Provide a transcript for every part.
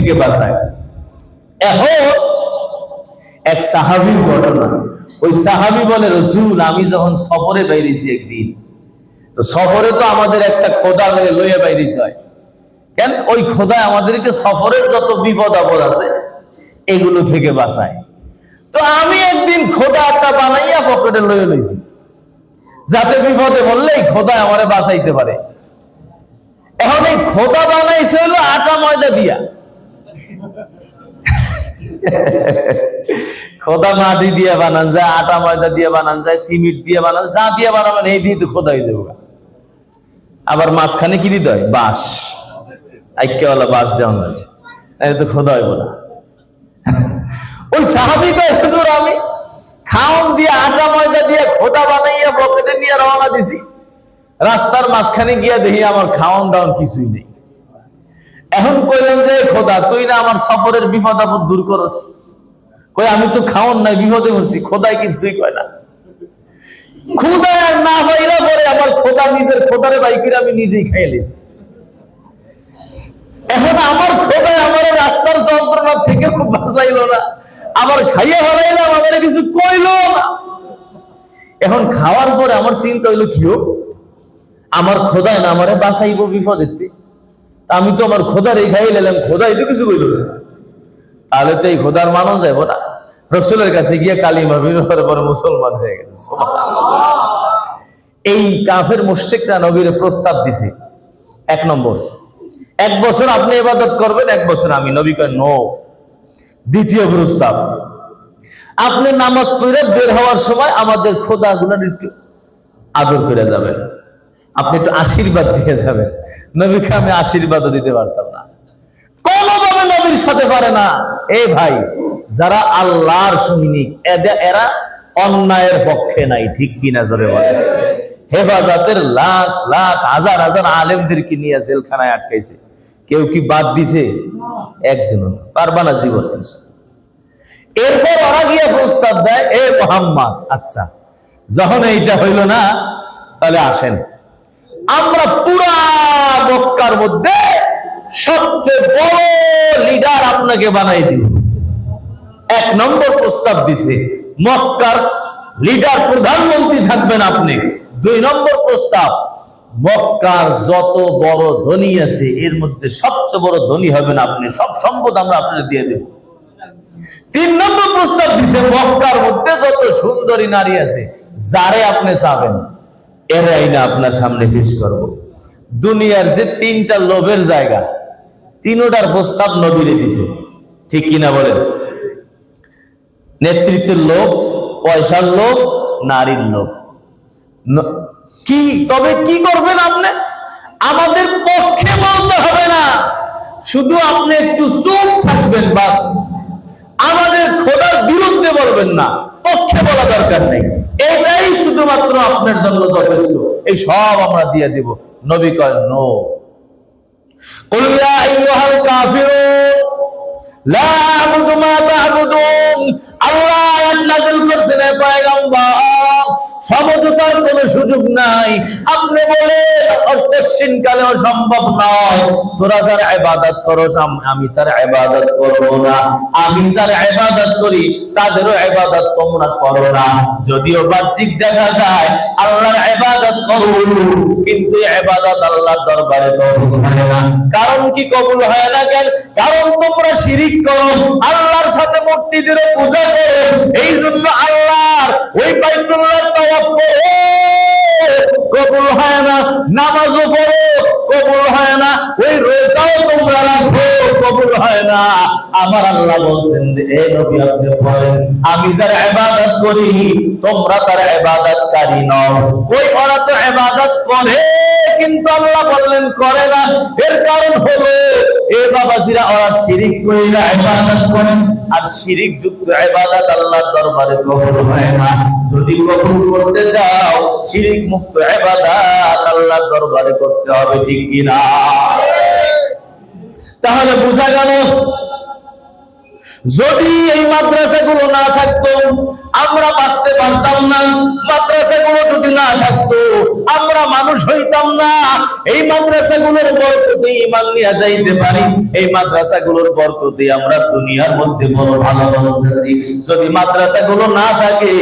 থেকে বাঁচায়। এখন এক সাহাবির ঘটনা। ওই সাহাবি বলে রসুল আমি যখন সফরে বাইরেছি একদিন, তো সফরে তো আমাদের একটা খোদা লয়ে লইয়া বাইরিতে হয়। কেন? ওই খোদায় আমাদেরকে সফরের যত বিপদ আপদ আছে, এগুলো থেকে বাঁচায়। তো আমি একদিন খোদা একটা বানাইয়া পকেটে লয়ে লইছি। যাতে বিপদে বললেই খোদা আমারে বাঁচাইতে পারে। এখন এই খোদা বানাইছে হলো আটা ময়দা দিয়া। খোদা মাটি দিয়ে বানান যায়, আটা ময়দা দিয়ে বানান যায় সিমেন্ট দিয়ে বানান যা দিয়ে বানাবেন, এই দিয়ে তো খোদা হয়ে যাবে আবার মাঝখানে কি দিতে হয়? বাঁশ। আইক্যওয়ালা বাঁশ দেওয়া লাগে এটা তো খোদা হইব না। ওই হুজুর, আমি খাওন দিয়ে, আটা ময়দা দিয়ে খোদা বানাইয়া পকেটে নিয়ে রওনা দিছি। রাস্তার মাঝখানে গিয়া দেখি আমার খাওন দাওন কিছুই নেই। এখন কইলেন যে খোদা, তুই না আমার সফরের বিপদ আপদ দূর করস। কই, আমি তো খাওন নাই, বিপদে পড়ছি খোদাই কিছুই কয় না। খোদা আর না পাইলা পরে আমার খোদা নিজের খোদারে বাই করে আমি নিজেই খাইয়ে লিছি। এখন আমার খোদা আমার রাস্তার যন্ত্রণা থেকে খুব বাঁচাইলো না। আবার খাইয়ে হারাইলাম আমার কিছু কইলো না। এখন খাওয়ার পরে আমার চিন্তা হইল কি হোক আমার খোদায় না আমারে বাঁচাইবো বিপদের থেকে। আমি তো আমার খোদার এই খাই নিলাম, খোদাই তো কিছু না। তাহলে তো এই খোদার মানুষ যাব না। রসুলের কাছে গিয়ে কালিমা বিবাহের পরে মুসলমান হয়ে গেছে এই কাফের মুশ্রিকরা নবীরে প্রস্তাব দিছে। এক নম্বর, এক বছর আপনি ইবাদত করবেন, এক বছর আমি নবী কয়, নো। দ্বিতীয় প্রস্তাব, আপনি নামাজ পড়ে বের হওয়ার সময় আমাদের খোদা গুলার একটু আদর করে যাবেন। আপনি একটু আশীর্বাদ দিয়ে যাবেন। নবীকে আমি আশীর্বাদও দিতে পারতাম না। কোনোভাবে নবীর সাথে পারে না। এ ভাই, যারা আল্লাহর সৈনিক এরা অন্যায়ের পক্ষে নাই, ঠিক কিনা জোরে বলে হেফাজতের লাখ লাখ, হাজার হাজার আলেমদেরকে নিয়ে জেলখানায় আটকাইছে। কেউ কি বাদ দিছে? একজন পারবা না জীবন এরপর ওরা গিয়ে প্রস্তাব দেয়, এ মোহাম্মদ আচ্ছা যখন এইটা হইল না, তাহলে আসেন। আমরা পুরা মক্কার মধ্যে সবচেয়ে বড় লিডার আপনাকে বানাই দিব। এক নম্বর প্রস্তাব দিছে, মক্কার লিডার প্রধানমন্ত্রী থাকবেন আপনি। দুই নম্বর প্রস্তাব, মক্কার যত বড় ধনী আছে, এর মধ্যে সবচেয়ে বড় ধনী হবেন আপনি। সব সম্পদ আমরা আপনাকে দিয়ে দেব। তিন নম্বর প্রস্তাব দিছে, মক্কার মধ্যে যত সুন্দরী নারী আছে, যারে আপনি চাবেন? এরাই না আপনার সামনে পেশ করব। দুনিয়ার যে তিনটা লোভের জায়গা, তিনোটার প্রস্তাব নবীরে দিছে। ঠিক কিনা বলেন? নেতৃত্বের লোভ, পয়সার লোভ, নারীর লোভ। কি, তবে কি করবেন আপনি? আমাদের পক্ষে বলতে হবে না। শুধু আপনি একটু চুপ থাকবেন বাস। আমাদের খোদার বিরুদ্ধে বলবেন না। পক্ষে বলা দরকার নেই। এটাই শুধুমাত্র আপনার জন্য যথেষ্ট। এই সব আমরা দিয়ে দিব। নবী কয়, নো। আল্লাহ নাজিল করছেন পায়গম্বর। সমঝোতার কোন সুযোগ নাই। আপনি অপশ্চিন কালে সম্ভব নয়। তোরা যার ইবাদত করো আমি তার ইবাদত করব না। আমি যার ইবাদত করি, তাদেরও ইবাদত তোমরা করো না। যদিও বাহ্যিক দেখা যায়, আল্লাহর ইবাদত করো কিন্তু ইবাদত আল্লাহর দরবারে কবুল হয় না। কারণ কি কবুল হয় না কেন? কারণ তোমরা শিরিক করো, আল্লাহর সাথে মূর্তিদের পূজা করো। এই জন্য আল্লাহর ওই বাইতুল্লাহ তওয়াফ করো। কবুল হয় না নামাজও পড়ো কবুল হয় না ওই রোজাও তোমরা রাখো কবুল হয় না। আমার আল্লাহ বলছেন নবী, আপনি বলেন, আমি যার ইবাদত করি, তোমরা তার ইবাদতকারী নও। কই ওরা তো ইবাদত করে, কিন্তু আল্লাহ বললেন করে না। এর কারণ হলো, এ বাবাজিরা ওরা শিরিক কইরা ইবাদত করেন, আর শিরিক যুক্ত ইবাদত আল্লাহর দরবারে কবুল হয় না। যদি কবুল করতে যাও শিরিক মুক্ত ইবাদত আল্লাহর দরবারে করতে হবে, ঠিক কিনা? তাহলে বোঝা গেল যদি এই মাদ্রাসাগুলো না থাকতো, আমরা বাঁচতে পারতাম না। মাদ্রাসাগুলো যদি না থাকতো, আমরা মানুষ হইতাম না। এই মাদ্রাসাগুলোর বরকতে ইমান নিয়ে যাইতে পারি। এই মাদ্রাসাগুলোর বরকতে আমরা দুনিয়ার মধ্যে বড় ভালো মানুষ আছি। যদি মাদ্রাসাগুলো না থাকে,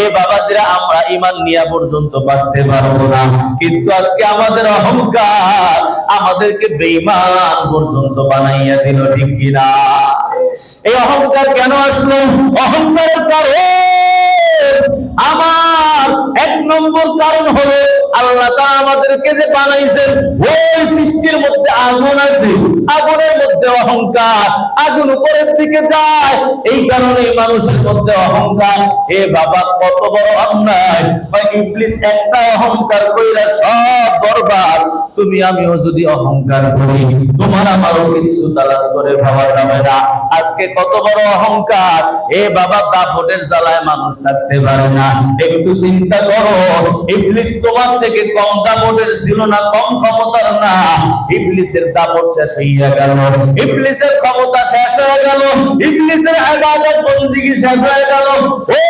এ বাবাজিরা, আমরা ইমান নিয়ে পর্যন্ত বাঁচতে পারব না। কিন্তু আজকে আমাদের অহংকার আমাদেরকে বেঈমান পর্যন্ত বানাইয়া দিল, ঠিক কিনা? এই অহংকার কেন আসলো? অহংকারের কারণ আমার এক নম্বর কারণ হলো আল্লাহ তাআলা আমাদেরকে যে বানাইছেন, ওই সৃষ্টির মধ্যে আগুন আছে, আগুনের মধ্যে অহংকার। আগুন উপরের দিকে যায়, এই কারণে মানুষের মধ্যে অহংকার। এ বাবা, কত বড় অন্যায়। বা ইবলিস একটা অহংকার কইরা সব বরবাদ। তুমি, আমিও যদি অহংকার করি, তোমার আমারও কিছু তালাশ করে ভাবা যাবে না। আজকে কত বড় অহংকার। এ বাবা দাপটের জ্বালায় মানুষ থাকতে পারে না। একটু চিন্তা করো, ইবলিস তোমার থেকে কম দাপটের ছিল না, কম ক্ষমতার না। ইবলিসের দাপট শেষ হইয়া গেল। ইবলিসের ক্ষমতা শেষ হয়ে গেল। ইবলিসের ইবাদত বন্দিগি শেষ হয়ে গেল। ও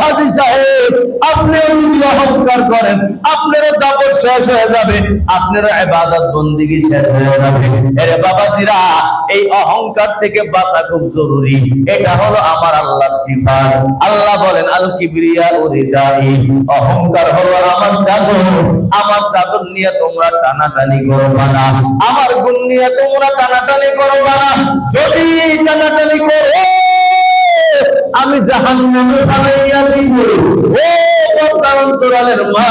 হাজী সাহেব, আপনিও যদি অহংকার করেন, আপনারও দাপট শেষ হয়ে যাবে, আপনারও বন্দিগি শেষ হয়ে যাবে। বাবাজিরা, এই অহংকার থেকে বাঁচা খুব জরুরি। এটা হলো আমার আল্লাহর সিফাত। আল্লাহ বলেন আল কিবরিয়া উরিদাই অহংকার হলো আমার চাদর আমার চাদর নিয়ে তোমরা টানাটানি করবা না আমার গুণ নিয়ে তোমরা টানাটানি করবা না যদি টানাটানি করো, আমি জাহান্নামে ফালাইয়া দিব। ও পদ্মান্তরালের মা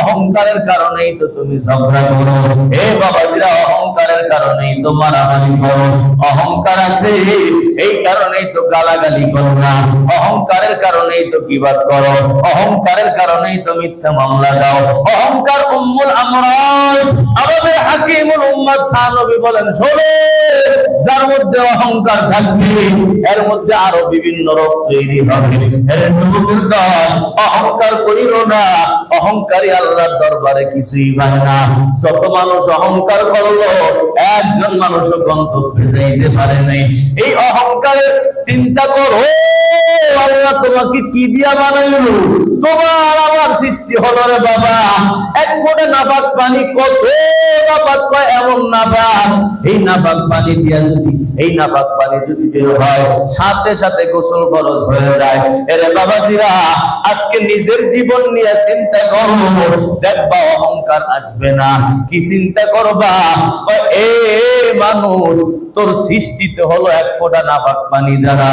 অহংকারের কারণেই তো তুমি ঝগড়া করো। হে বাবাজিরা অহংকারের কারণেই তো মারামারি করো। অহংকার আছে, এই কারণেই তো গালাগালি করো না। অহংকারের কারণেই তো কিবাদ করো। অহংকারের কারণেই তো মিথ্যা মামলা দাও। অহংকার উম্মুল আমরাজ, আমাদের হাকিমুল উম্মাদ খান নবী বলেন, শোনো, যার মধ্যে অহংকার থাকবে, এর মধ্যে আরও বিভিন্ন রোগ তৈরি হবে। অহংকার করিল না। অহংকারী আল্লাহর দরবারে কিছুই হয় না। যত মানুষ অহংকার করল একজন মানুষও গন্তব্যে যাইতে পারে নাই। এই অহংকারের চিন্তা করো। আল্লাহ তোমাকে কি দিয়া তোমার সৃষ্টি হলো রে বাবা। এক ফোঁটা নাপাক পানি কত নাপাক কয় এমন নাপাক? এই নাপাক পানি দিয়া যদি, এই নাপাক পানি যদি বের হয়, সাথে সাথে গোসল ফরজ হয়ে যায়। এরে বাবাজিরা, আজকে নিজের জীবন নিয়ে চিন্তা করো। দেখবা অহংকার আসবে না। কি চিন্তা করবা? এ মানুষ তোর সৃষ্টিতে হলো এক ফোঁটা নাপাক পানি দ্বারা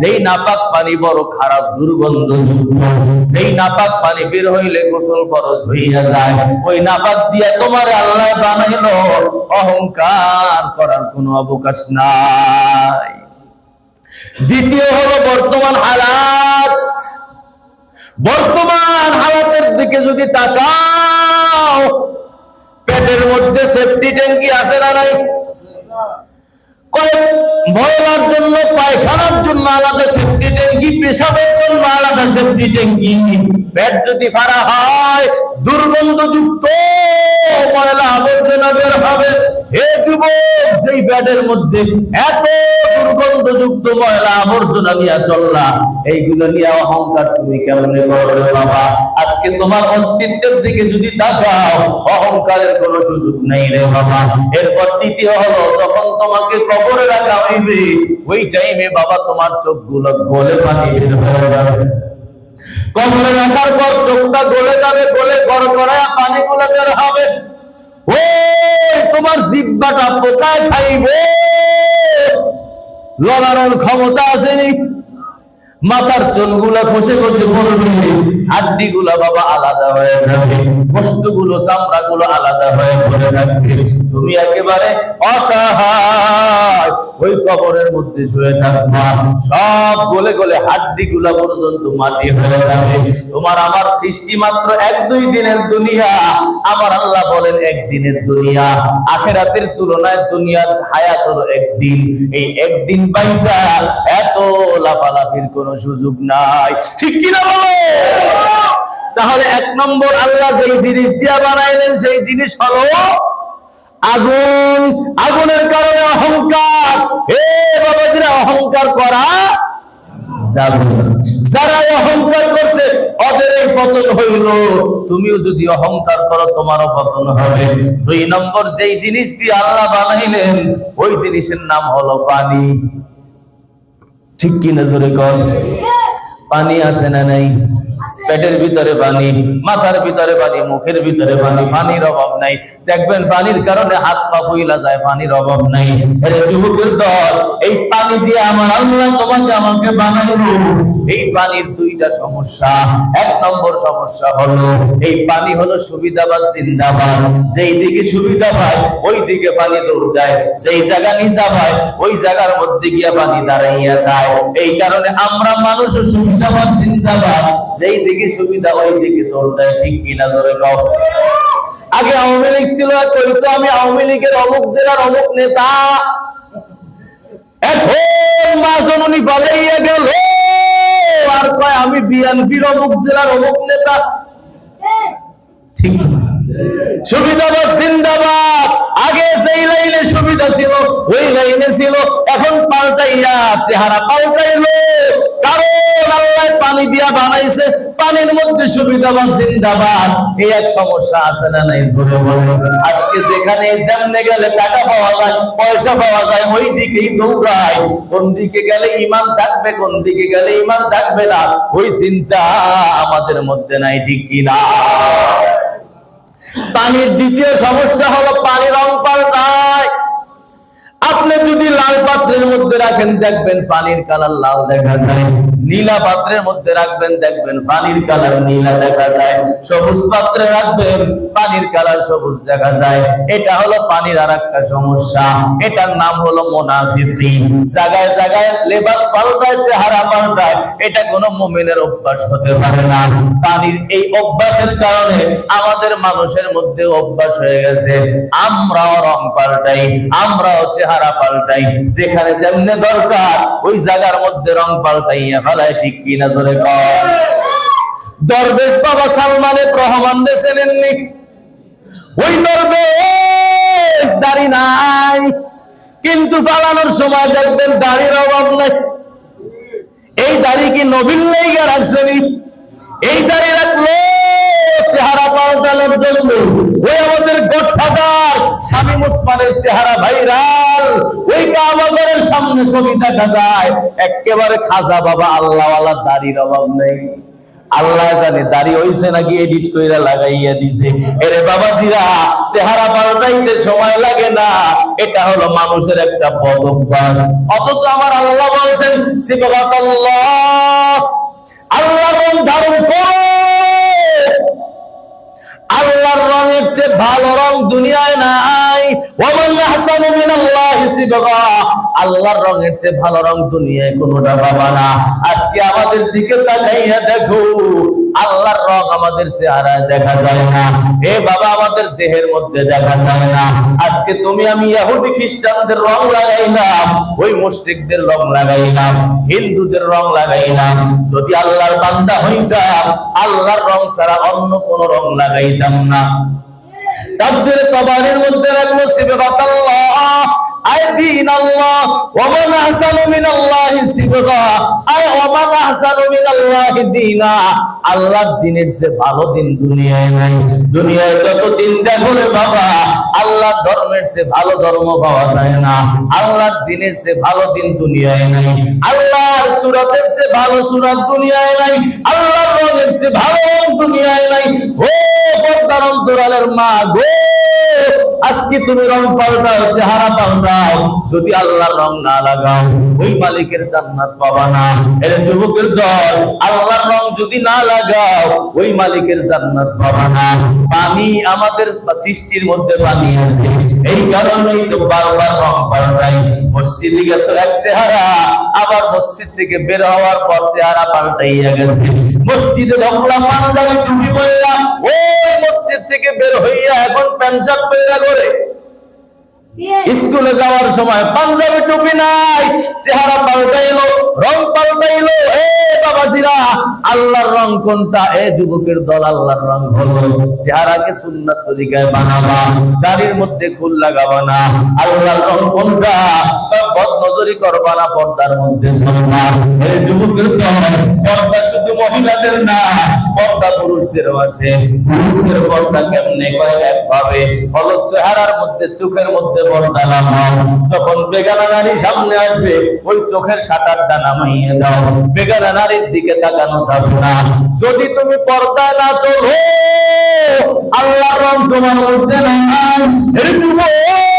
যেই নাপাক পানি বড় খারাপ দুর্গন্ধ যেই নাপাক পানি বের হইলে গোসল ফরজ হইয়া যায়। ওই নাপাক দিয়া তোমার আল্লাহ বানাইলো, অহংকার করার কোনো অবকাশ নাই। দ্বিতীয় হলো বর্তমান হালাত। বর্তমান হালাতের দিকে যদি তাকাও, পেটের মধ্যে সেফটি ট্যাঙ্কি আছে না নাই? ময়লার জন্য, পায়খানার জন্য আলাদা সেফটি ট্যাঙ্কি, পেশাবের জন্য আলাদা সেফটি ট্যাঙ্কি। পেট যদি ফাড়া হয়, দুর্গন্ধযুক্ত ময়লা আবর্জনা বের হবে। অহংকারের সুযোগ নেই রে বাবা। এরপর তৃতীয় হলো, যখন তোমাকে কবরে রাখা হইবে, ওই টাইমে বাবা তোমার চোখগুলো গলে পানি যাবে। কবরে রাখার পর চোখটা গলে যাবে, গলে গড় গড়ায় পানিগুলো বের হবে। ওই তোমার জিব্বাটা পোকায় খাইবে? লড়ানোর ক্ষমতা আসেনি মাথার চুলগুলা খসে খসে পড়বে। হাড্ডি গুলা বাবা আলাদা হয়ে যাবে, বস্তুগুলো চামড়া গুলো আলাদা হয়ে পড়ে থাকবে। তুমি একেবারে অসহায়, ওই কবরের মধ্যে শুয়ে থাকবা। সব গলে গলে হাড্ডি গুলা পর্যন্ত মাটি হয়ে যাবে। তোমার আমার সৃষ্টি মাত্র এক দুই দিনের দুনিয়া। আমার আল্লাহ বলেন একদিনের দুনিয়া। আখেরাতের তুলনায় দুনিয়ার হায়াত হলো একদিন। এই একদিন পাইসা, এত লাফালাফির কোনো সুযোগ নাই। ঠিক কিনা বলো? তাহলে এক নম্বর আল্লাহ যেই জিনিস দিয়া বানাইলেন সেই জিনিস হলো আগুন। আগুনের কারণে অহংকার। এ বাবাজিরা অহংকার অহংকার করা যারা অহংকার করছে ওদের এই পতন হইল। তুমিও যদি অহংকার করো তোমারও পতন হবে। দুই নম্বর যেই জিনিস দিয়ে আল্লাহ বানাইলেন ওই জিনিসের নাম হলো পানি। ঠিক কি না জোরে কর পানি আছে না নাই? পেটের ভিতরে পানি, মাথার ভিতরে পানি, মুখের ভিতরে পানি, পানির অভাব নাই। দেখবেন পানির কারণে হাত পা ফুইলা যায়, পানির অভাব নাই। আরে যুবকের দল, এই পানি দিয়ে আমার আল্লাহ তোমাকে আমাকে বানাইলো। এই পানির দুইটা সমস্যা। এক নম্বর সমস্যা হলো, এই পানি হলো সুবিধাবাদ, জিন্দাবাদ। যেই দিকে সুবিধা পায়, ওই দিকে পানি দৌড় দেয় যেই জায়গা নিচা পায়, ওই জায়গার মধ্যে গিয়া পানি দাঁড়াইয়া যায়। এই কারণে আমরা মানুষ সুবিধাবাদ, জিন্দাবাদ। যেই দিকে সুবিধা ওই দিকে দৌড় দেয় ঠিক কিনা জোরে কও? আগে আওয়ামী লীগ ছিল কইতো আমি আওয়ামী লীগের অমুক জেলার অমুক নেতা। এখন মা জননী পালাইয়া গেল। আর কয়, আমি বিএনপির অমুক জেলার অমুক নেতা। ঠিক সুবিধাবাদ, জিন্দাবাদ। আগে যেই লাইনে সুবিধা ছিল, ওই লাইনে ছিল। এখন পাল্টাইয়া চেহারা পাল্টাইলো। কারণ আল্লাহ পানি দিয়া বানাইছে, পানির মধ্যে জিন্দাবাদ। এই এক সমস্যা আছে না নাই? বলো আজকে যেখানে গেলে টাকা পাওয়া যায়, পয়সা পাওয়া যায় ওই দিকেই দৌড়ায়। কোন দিকে গেলে ইমান থাকবে, কোন দিকে গেলে ইমান থাকবে না, ওই চিন্তা আমাদের মধ্যে নাই, ঠিক কিনা পানির দ্বিতীয় সমস্যা হলো পানির রং পাল্টায় আপনি যদি লাল পাত্রের মধ্যে রাখেন দেখবেন পানির কালার লাল দেখা যায়। নীলা পাত্রের মধ্যে রাখবেন, দেখবেন পানির কালার নীলা দেখা যায়। সবুজ পাত্রে রাখবেন, পানির কালার সবুজ দেখা যায়। এটা হলো পানির আর একটা সমস্যা। এটার নাম হলো মোনাফিকি। জায়গায় জায়গায় লেবাস পাল্টায়, চেহারা পাল্টায়, এটা কোনো মুমিনের অভ্যাস হতে পারে না। পানির এই অভ্যাসের কারণে আমাদের মানুষের মধ্যে অভ্যাস হয়ে গেছে। আমরাও রং পাল্টাই, আমরাও চেহারা পাল্টাই। যেখানে যেমনে দরকার, ওই জায়গার মধ্যে রং পাল্টাইয়া ফেলায় ঠিক কি না জোরে দরবেশ বাবা সালমানের রহমান চেনেননি ওই দরবেশ দাড়ি নাই। কিন্তু পালানোর সময় দেখবেন দাড়ির অভাব নাই। এই দাড়ি কি নবীন লেগে রাখছেনি এই দাড়ি রাখল চেহারা পাল্টানোর জন্য ওই আমাদের গডফাদার স্বামী মুসমানের চেহারা ভাইরাল। ওই কাবাগরের সামনে ছবি দেখা যায়। একেবারে খাজা বাবা, আল্লাহওয়ালা দাড়ির অভাব নেই। আল্লাহ জানে দাড়ি হইছে নাকি এডিট কইরা লাগাইয়া দিছে। এরে বাবাজিরা, চেহারা পাল্টাইতে সময় লাগে না। এটা হলো মানুষের একটা বদ অথচ আমার আল্লাহ বলছেন, সিবগাতাল্লাহ আল্লাহ রং ধারণ করো। আল্লাহর রঙের চেয়ে ভালো রং দুনিয়ায় নাই। আল্লাহর রঙের চেয়ে ভালো রং দুনিয়ায় পাবা না। আজকে আমাদের দিকে তাকাইয়া দেখো, আল্লাহর রং আমাদের চেহারায় দেখা যায় না। এ বাবা, আমাদের দেহের মধ্যে দেখা যায় না। আজকে তুমি আমি ইহুদি খ্রিস্টানদের রং লাগাইলাম, ওই মুশরিকদের রং লাগাইলাম, হিন্দুদের রং লাগাইলাম। যদি আল্লাহর বান্দা হইতাম, আল্লাহর রং ছাড়া অন্য কোন রং লাগাইতাম না। তাফসীরে তাবারির মধ্যে রাখল সিবগাতাল্লাহ আল্লাহ দিনের চেয়ে ভালো দিন দুনিয়ায় নাই, দুনিয়ায় যত দিন দেখো বাবা, আল্লাহর ধর্মের চেয়ে ভালো ধর্ম পাওয়া যায় না। দিনের চেয়ে ভালো দিন দুনিয়ায় নাই, আল্লাহর সুরাতের চেয়ে ভালো দুনিয়ায় নাই রঙের চেয়ে ভালো রং দুনিয়ায় নাই। ও মা গো, আজকে তুমি রং পাল্টাও, চেহারা পাল্টাও যদি আল্লাহর রং না লাগাও, ওই মালিকের জান্নাত পাবা না। এর যুবকের দল, আল্লাহর রং যদি না লাগাও, ওই মালিকের জান্নাত পাবা না। পানি আমাদের সৃষ্টির মধ্যে পানি আছে। এই কারণেই তো বারবার রং পাল্টাই। মসজিদে গেছো এক চেহারা, আবার মসজিদ থেকে বের হওয়ার পর চেহারা পাল্টাইয়া গেছে। মসজিদে ঢুকলাম, পাঞ্জাবি টুপি পরলাম, ওই মসজিদ থেকে বের হইয়া এখন পাঞ্জাব পয়রা করে স্কুলে যাওয়ার সময় পাঞ্জাবি টুপি নাই, চেহারা পাল্টাইলো, রং পাল্টাইলো। এ বাবাজিরা, আল্লাহর রং কোনটা? এ যুবকের দল আল্লাহর রং হলো। চেহারাকে সুন্নাত তরিকায় বানাবা? দাড়ির মধ্যে খুল লাগাবা না? আল্লাহর রং কোনটা? বদ নজরি করবা না, পর্দার মধ্যে চলবা এ যুবকের দল, পর্দা শুধু মহিলাদের না, পর্দা পুরুষদেরও আছে। পুরুষদের পর্দা কেমনে কয় একভাবে? হলো চেহারার মধ্যে, চোখের মধ্যে যখন বেগানা নারী সামনে আসবে, ওই চোখের শাটারটা নামাইয়ে দাও। বেগানা নারীর দিকে তাকানো যাবে না। যদি তুমি পর্দায় না চলো আল্লাহ রং তোমার মধ্যে যুবক!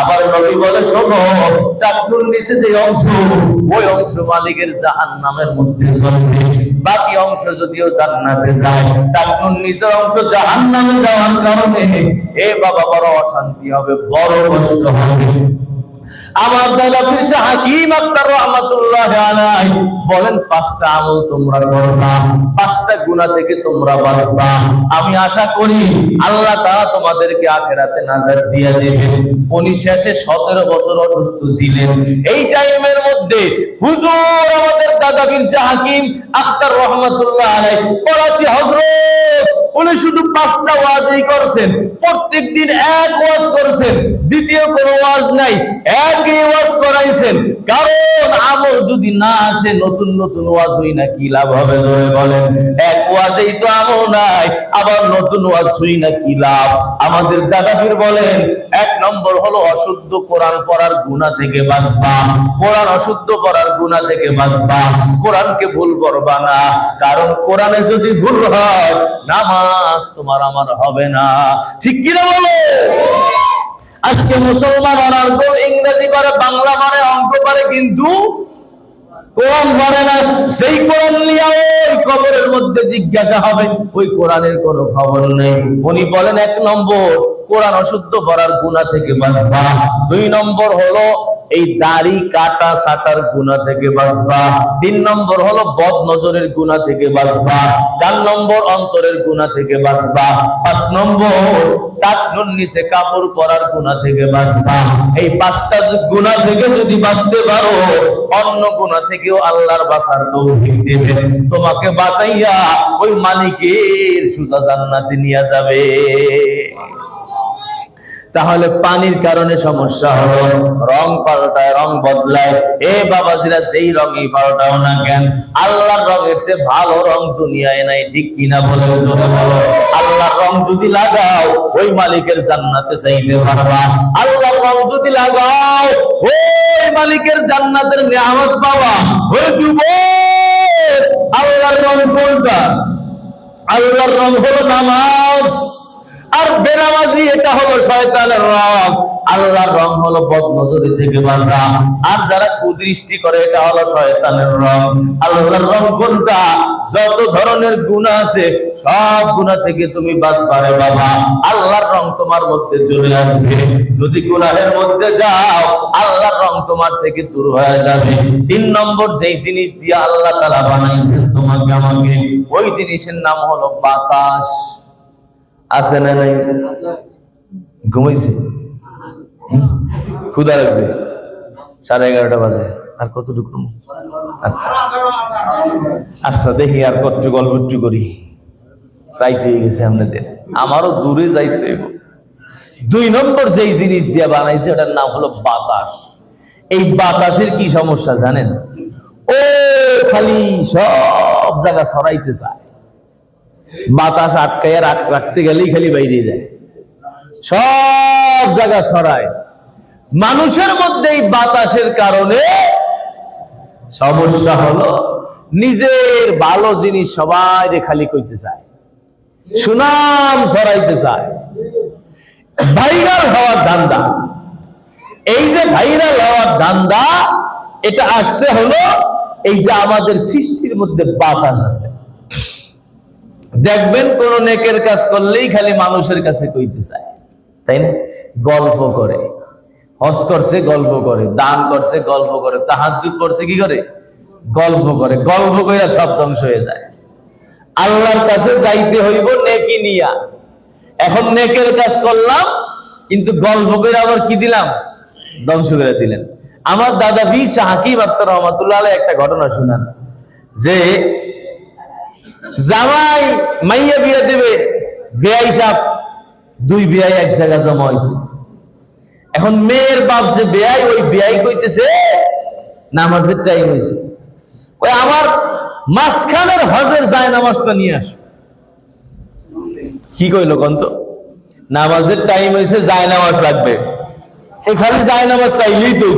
আবার নবী বলে, শোনো নিচে যে অংশ, ওই অংশ মালিকের মধ্যে চলবে। বাকি অংশ যদিও জান্নাতে যায় টাকনুর নিচের অংশ জাহান্নামে যাওয়ার কারণে এ বাবা বড় অশান্তি হবে, বড় কষ্ট হবে। আমি আশা করি আল্লাহ তাআলা তোমাদেরকে আখেরাতে নাজাত দিয়ে দেবেন। উনি শেষে 17 বছর অসুস্থ ছিলেন। এই টাইমের মধ্যে হুজুর আমাদের দাদা পীর হাকিম আক্তার রহমাতুল্লাহ আলাই করাচি হযরত উনি শুধু পাঁচটা ওয়াজই করছেন প্রত্যেক দিন এক ওয়াজ করছেন, দ্বিতীয় কোনো ওয়াজ নাই, একই ওয়াজ করাইছেন। কারণ আমল যদি না আসে, নতুন নতুন ওয়াজ হই না, কি লাভ হবে জোরে বলেন? এক ওয়াজেই তো আমল নাই, আবার নতুন ওয়াজ হই না, কি লাভ? আমাদের দাদাফির বলেন, এক নম্বর হলো অশুদ্ধ কোরআন পড়ার গুনাহ থেকে বাঁচবা। কোরআন অশুদ্ধ পড়ার গুনাহ থেকে বাঁচবা। কোরআনকে ভুল করবা না, কারণ কোরআনে যদি ভুল হয়, নামাজ তোমার আমার হবে না। ঠিক কিনা বলো? আজকে মুসলমান অনার্গ ইংরেজি পারে, বাংলা পারে, অঙ্ক পারে, কিন্তু কোরআন পারে না। সেই কোরআন নিয়ে ওই কবরের মধ্যে জিজ্ঞাসা হবে, ওই কোরআনের কোনো খবর নেই। উনি বলেন, এক নম্বর, কোরআন অশুদ্ধ করার গুণা থেকে বাঁচবা। দুই নম্বর হলো এই দাড়ি, কাটা, সাটার গুণা থেকে বাঁচবা। তিন নম্বর হলো বদ নজরের গুণা থেকে বাঁচবা। চার নম্বর অন্তরের গুণা থেকে বাঁচবা। পাঁচ নম্বর নিচে কাপড় পরার গুণা থেকে বাঁচবা। এই পাঁচটা গুণা থেকে যদি বাঁচতে পারো, অন্য গুণা থেকেও আল্লাহর বাঁচার তৌফিক দেবে। তোমাকে বাঁচাইয়া ওই মালিকের সুজা জান্নাতে নিয়ে যাবে। তাহলে পানির কারণে সমস্যা হলো রং পাল্টায়, রং বদলায়। এ বাবাজিরা সেই রঙই পাল্টাও না কেন, আল্লাহর রঙের চেয়ে ভালো রং দুনিয়ায় নাই, ঠিক কিনা বলে জোরে বলো। আল্লাহর রং যদি লাগাও, ওই মালিকের জান্নাতে চাইতে পারবা। আল্লাহর রং যদি লাগাও, ওই মালিকের জান্নাতের নিয়ামত পাওয়া ওই যুবক, আল্লাহর রং কোনটা? আল্লাহর রং হলো নামাজ। আর বেনামাজি, এটা হলো শয়তানের রং। আল্লাহর রং হলো বদনজরি থেকে বাঁচা আর যারা কুদৃষ্টি করে, এটা হলো শয়তানের রং। আল্লাহর রং কোনটা? যত ধরনের গুনাহ আছে, সব গুনাহ থেকে তুমি বাঁচবারে বাবা। আল্লাহর রং তোমার মধ্যে চলে আসবে। যদি গুনাহের মধ্যে যাও, আল্লাহর রং তোমার থেকে দূর হয়ে যাবে। তিন নম্বর, যেই জিনিস দিয়ে আল্লাহ তাআলা বানাইছেন তোমাকে, আমাকে, ওই জিনিসের নাম হলো বাতাস। আছে না নাই? ঘুমাইছে। ক্ষুদা লাগছে। সাড়ে এগারোটা বাজে। আর কতটুকু আচ্ছা। আচ্ছা দেখি আর কত গল্প একটু করি। রাইতে হয়ে গেছে আপনাদের। আমারও দূরে যাইতে দুই নম্বর যেই জিনিস দিয়ে বানাইছে, ওটার নাম হলো বাতাস। এই বাতাসের কি সমস্যা জানেন? ও খালি সব জায়গা ছড়াইতে চায়। বাতাস আটকাইয়া রাখ- রাখতে গেলেই খালি বাইরে যায়। সব জায়গা ছড়ায়। মানুষের মধ্যে এই বাতাসের কারণে সমস্যা হলো নিজের ভালো জিনিস সবাই খালি কইতে চায়। সুনাম ছড়াইতে চায়। ভাইরাল হওয়ার ধান্দা। এই যে ভাইরাল হওয়ার ধান্দা, এটা আসছে হলো এই যে আমাদের সৃষ্টির মধ্যে বাতাস আছে। দেখবেন কোন নেকের কাজ করলেই খালি মানুষের কাছে কইতে চায়। তাই না? গল্প করে। হজ করছে, গল্প করে। দান করছে, গল্প করে। তাহাজুদ করছে কি করে? গল্প করে। গল্প করে সব ধ্বংস হয়ে যায়। আল্লাহর কাছে যাইতে হইব নেকি নিয়া। এখন নেকের কাজ করলাম, কিন্তু গল্প করে আবার কি দিলাম? ধ্বংস করে দিলেন। আমার দাদা বি শাহ হাকিম আত্মা রহমাতুল্লাহ একটা ঘটনা শুনান। যে জামাই মাইয়া বিয়া দেবে বেয়াই সাপ দুই বেয়াই এক জায়গা জমা হয়েছে। এখন মেয়ের বাপ যে বেয়াই, ওই বেয়াই কইতেছে, নামাজের টাইম হয়েছে। ওই আমার মাঝখানের হজের যায় নামাজটা নিয়ে আস। কি কইলো কন্ত? নামাজের টাইম হয়েছে যায় নামাজ লাগবে। এ খালি যায় নামাজ চাইলেই তো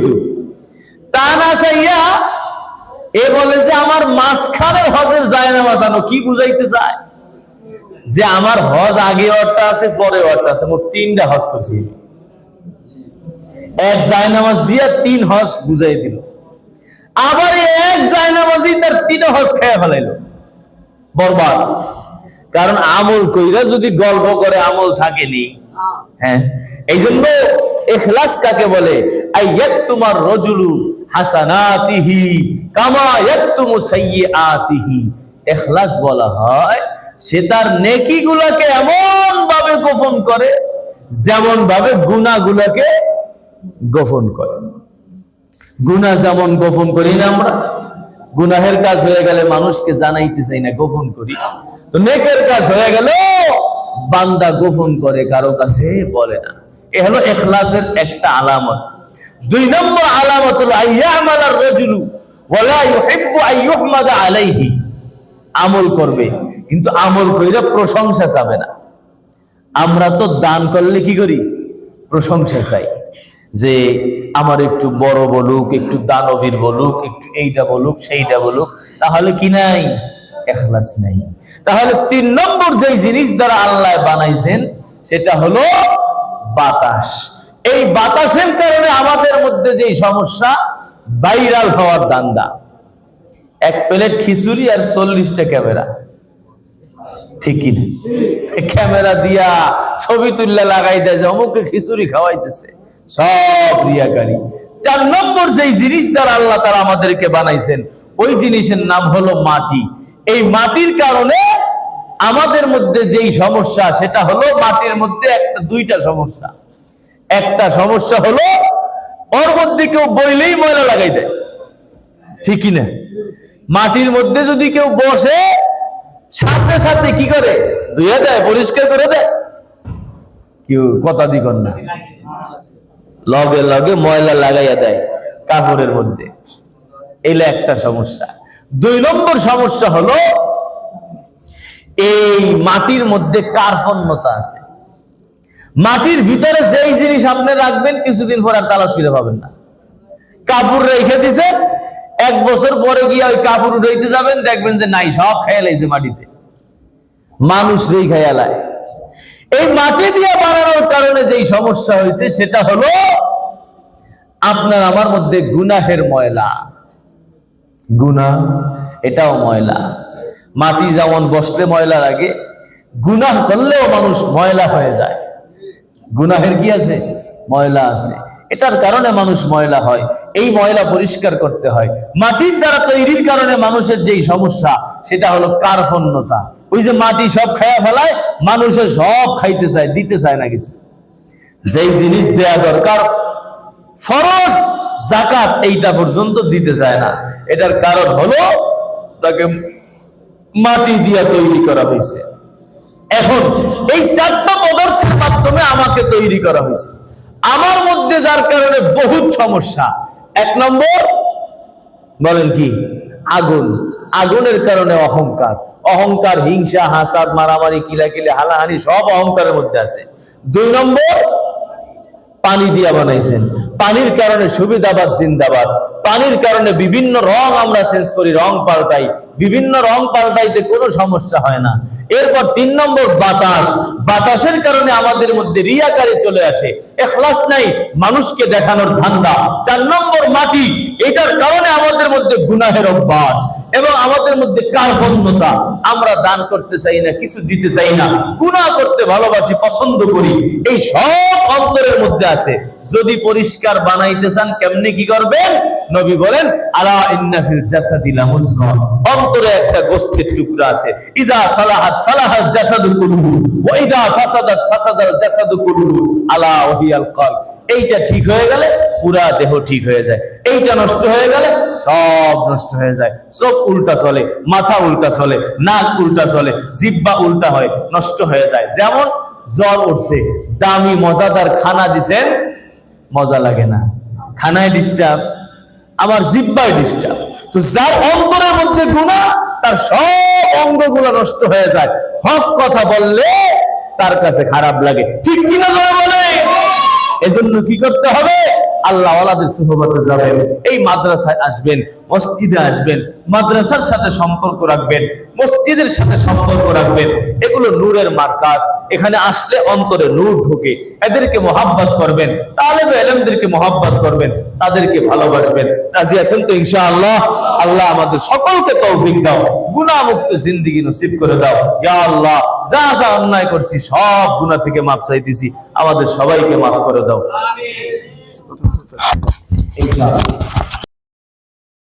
তা না চাইয়া এ বলে যে আমার মাঝখানের হজের যায় নামাজ আনো কি বুঝাইতে চায়? যে আমার হজ আগে অর্থ আছে, পরে অর্থ আছে, মোট তিনটা হজ করছি। এক যায় নামাজ দিয়া তিন হজ বুঝাই দিল। আবার এক যায় নামাজই তার তিন হজ খেয়ে ফেলাইলো। বরবাদ। কারণ আমল কইরা যদি গল্প করে, আমল থাকেনি। হ্যাঁ এই জন্য এখলাস কাকে বলে? আইয়াত তোমার রজুলু হাসানাতিহি কামা ইয়াতুমু সাইয়্যাতিহি। এখলাস বলা হয়, সে তার নেকিগুলোকে এমন ভাবে গোপন করে যেমন ভাবে গুনাহগুলোকে গোপন করে। গুনাহ যেমন গোপন করি না আমরা, গুনাহের কাজ হয়ে গেলে মানুষকে জানাইতে চাই না, গোপন করি। তো নেকের কাজ হয়ে গেল বান্দা গোপন করে, কারও কাছে বলে না। এ হলো এখলাসের একটা আলামত। দুই নম্বর আলামত হলো, আইয়ামাল রাজুলু ওয়ালা ইউহিব্বু আইয়ুহমাদা আলাইহি। আমল করবে, কিন্তু আমল কইরা প্রশংসা চাবে না। আমরা তো দান করলে কি করি? প্রশংসা চাই। যে আমার একটু বড় বলুক, একটু দানবীর বলুক, একটু এইটা বলুক, সেইটা বলুক, তাহলে কি নাই? এখলাস নাই। তাহলে তিন নম্বর যেই জিনিস দ্বারা আল্লাহ বানাইছেন, সেটা হলো বাতাস। এই বাতাসের কারণে আমাদের মধ্যে যেই সমস্যা ভাইরাল হওয়ার দান্দা এক প্লেট খিচুড়ি আর চল্লিশটা ক্যামেরা। ঠিক কিনা ক্যামেরা দিয়া ছবি তুললে লাগাই দেয় যে খিচুড়ি খাওয়াইতেছে। সব রিয়াকারী চার নম্বর যেই জিনিস দ্বারা আল্লাহ তারা আমাদেরকে বানাইছেন, ওই জিনিসের নাম হলো মাটি। এই মাটির কারণে আমাদের মধ্যে যেই সমস্যা, সেটা হলো মাটির মধ্যে একটা, দুইটা সমস্যা। একটা সমস্যা হলো, ওর মধ্যে কেউ বইলেই ময়লা লাগাই দেয়। ঠিক না? মাটির মধ্যে যদি কেউ বসে, সাথে সাথে কি করে? ধুয়ে দেয়, পরিষ্কার করে দেয়। কেউ কথা দিকন না। লগে লগে ময়লা লাগাইয়া দেয় কাপড়ের মধ্যে। এলে একটা সমস্যা। দুই নম্বর সমস্যা হলো, এই মাটির মধ্যে কার্পণ্যতা আছে। মাটির ভিতরে যেই জিনিস আপনি রাখবেন, কিছুদিন পর আর তালাশ করে পাবেন না। কাপড় রেখে দিছে, এক বছর পরে গিয়ে ওই কাপড় উঠাইতে যাবেন, দেখবেন যে নাই, সব খেয়াল লাইছে মাটিতে। মানুষ রেই খেয়ালায় এই মাটি দিয়ে বানানোর কারণে যেই সমস্যা হয়েছে, সেটা হলো আপনার আমার মধ্যে গুনাহের ময়লা। গুনা, এটাও ময়লা। মাটি যেমন বসলে ময়লা লাগে, গুনাহ করলেও মানুষ ময়লা হয়ে যায়। গুনাহের কি আছে? ময়লা আছে। এটার কারণে মানুষ ময়লা হয়। এই ময়লা পরিষ্কার করতে হয়। মাটির দ্বারা তৈরির কারণে মানুষের যেই সমস্যা, সেটা হলো কার্পণ্যতা। ওই যে মাটি সব খায়া ফেলায় মানুষের সব খাইতে চায়, দিতে চায় না কিছু। যেই জিনিস দেয়া দরকার, ফরজ জাকাত এইটা পর্যন্ত দিতে চায় না। এটার কারণ হলো তাকে মাটি দিয়া তৈরি করা হয়েছে এখন এই চারটা পদার্থের মাধ্যমে আমাকে তৈরি করা হয়েছে। আমার মধ্যে যার কারণে বহুত সমস্যা। এক নম্বর, বলেন কি? আগুন। আগুনের কারণে অহংকার। অহংকার, হিংসা, হাসাদ, মারামারি, কিলাকিলি হালাহানি সব অহংকারের মধ্যে আছে। দুই নম্বর পানি দিয়া বানাইছেন। পানির কারণে সুবিধাবাদ জিন্দাবাদ। পানির কারণে বিভিন্ন রং আমরা চেঞ্জ করি, রং পাল্টাই। বিভিন্ন রং পাল্টাইতে কোনো সমস্যা হয় না। এরপর তিন নম্বর বাতাস। বাতাসের কারণে আমাদের মধ্যে রিয়াকারি চলে আসে। এখলাস নাই, মানুষকে দেখানোর ধান্দা। চার নম্বর মাটি, এটার কারণে আমাদের মধ্যে গুনাহের অভ্যাস। এবং আমাদের মধ্যে কার্পণ্যতা। আমরা দান করতে চাই না, কিছু দিতে চাই না। গুনাহ করতে ভালোবাসি, পছন্দ করি। এই সব অন্তরের মধ্যে আছে। যদি পরিষ্কার বানাইতে চান, কেমনে কি করবেন? নবী বলেন, আলা ইন্না ফিল জাসাদি লামুজগা অন্তরে একটা গোস্তের টুকরা আছে। ইদা সালাহাত সালাহাত জাসাদু কুল্লু ওয়া ইদা ফাসাদাত, ফাসাদাল জাসাদু কুল্লু আলা ওহিয়াল কলব এইটা ঠিক হয়ে গেলে পুরা দেহ ঠিক হয়ে যায়। এইটা নষ্ট হয়ে গেলে সব নষ্ট হয়ে যায়। চোখ উল্টা চলে, মাথা উল্টা চলে, নাক উল্টা চলে, জিব্বা উল্টা হয়, নষ্ট হয়ে যায়। যেমন জ্বর উঠছে, দামি মজাদার খানা দিছেন, মজা লাগে না। খানায় ডিস্টার্ব আমার জিব্বায় ডিস্টার্ব তো যার অন্তরের মধ্যে গুণা, তার সব অঙ্গগুলো নষ্ট হয়ে যায়। হক কথা বললে তার কাছে খারাপ লাগে। ঠিক কিনা বলে এজন্য কি করতে হবে? আল্লাহ ওয়ালাদের সুহবতে যাবেন, এই মাদ্রাসায় আসবেন, মসজিদে আসবেন, মাদ্রাসার সাথে সম্পর্ক রাখবেন, মসজিদের সাথে সম্পর্ক রাখবেন। এগুলো নূরের মার্কাজ। এখানে আসলে অন্তরে নূর ঢোকে। এদেরকে মোহাব্বত করবেন তাহলে এলেমদেরকে মোহাব্বত করবেন, তাদেরকে ভালোবাসবেন। রাজি আছেন তো ইনশাআল্লাহ? আল্লাহ আল্লাহ আমাদের সকলকে তৌফিক দাও। গুনাহমুক্ত জিন্দেগি নসিব করে দাও। ইয়া আল্লাহ, যা যা অন্যায় করছি, সব গুনাহ থেকে মাফ চাইতেছি। আমাদের সবাইকে মাফ করে দাও। Exacto.